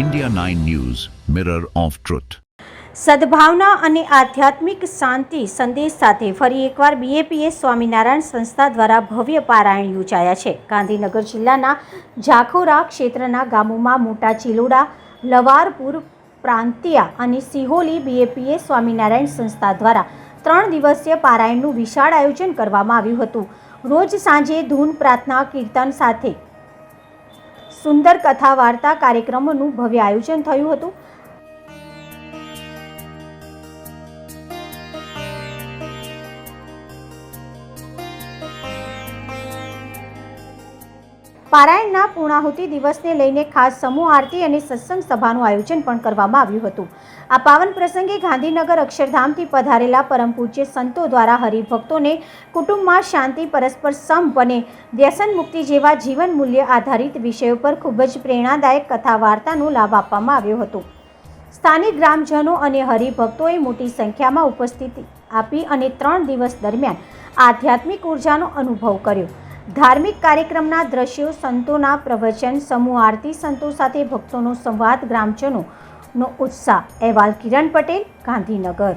India 9 news mirror of truth સદભાવના અને આધ્યાત્મિક શાંતિ સંદેશ સાથે ફરી એકવાર બીએપીએ સ્વામિનારાયણ સંસ્થા દ્વારા ભવ્ય પારાયણ યોજાયા છે. ગાંધીનગર જિલ્લાના ઝાખોરા ક્ષેત્રના ગામોમાં મોટા ચિલોડા, લવારપુર પ્રાંતિયા અને સિહોલી બીએપીએ સ્વામિનારાયણ સંસ્થા દ્વારા ત્રણ દિવસીય પારાયણનું વિશાળ આયોજન કરવામાં આવ્યું હતું. રોજ સાંજે ધૂન પ્રાર્થના, કીર્તન સાથે સુંદર કથા વાર્તા કાર્યક્રમોનું ભવ્ય આયોજન થયું હતું. પારાયણના પૂર્ણાહુતિ દિવસને લઈને ખાસ સમૂહ આરતી અને સત્સંગ સભાનું આયોજન પણ કરવામાં આવ્યું હતું. આ પાવન પ્રસંગે ગાંધીનગર અક્ષરધામથી પધારેલા પરમ પૂજ્ય સંતો દ્વારા હરિભક્તોને કુટુંબમાં શાંતિ, પરસ્પર સમ અને વ્યસન મુક્તિ જેવા જીવન મૂલ્ય આધારિત વિષયો પર ખૂબ જ પ્રેરણાદાયક કથા વાર્તાનો લાભ આપવામાં આવ્યો હતો. સ્થાનિક ગ્રામજનો અને હરિભક્તોએ મોટી સંખ્યામાં ઉપસ્થિતિ આપી અને ત્રણ દિવસ દરમિયાન આધ્યાત્મિક ઉર્જાનો અનુભવ કર્યો. ધાર્મિક કાર્યક્રમના દ્રશ્યો, સંતોના પ્રવચન, સમૂહ આરતી, સંતો સાથે ભક્તોનો સંવાદ, ગ્રામજનોનો ઉત્સાહ. અહેવાલ કિરણ પટેલ, ગાંધીનગર.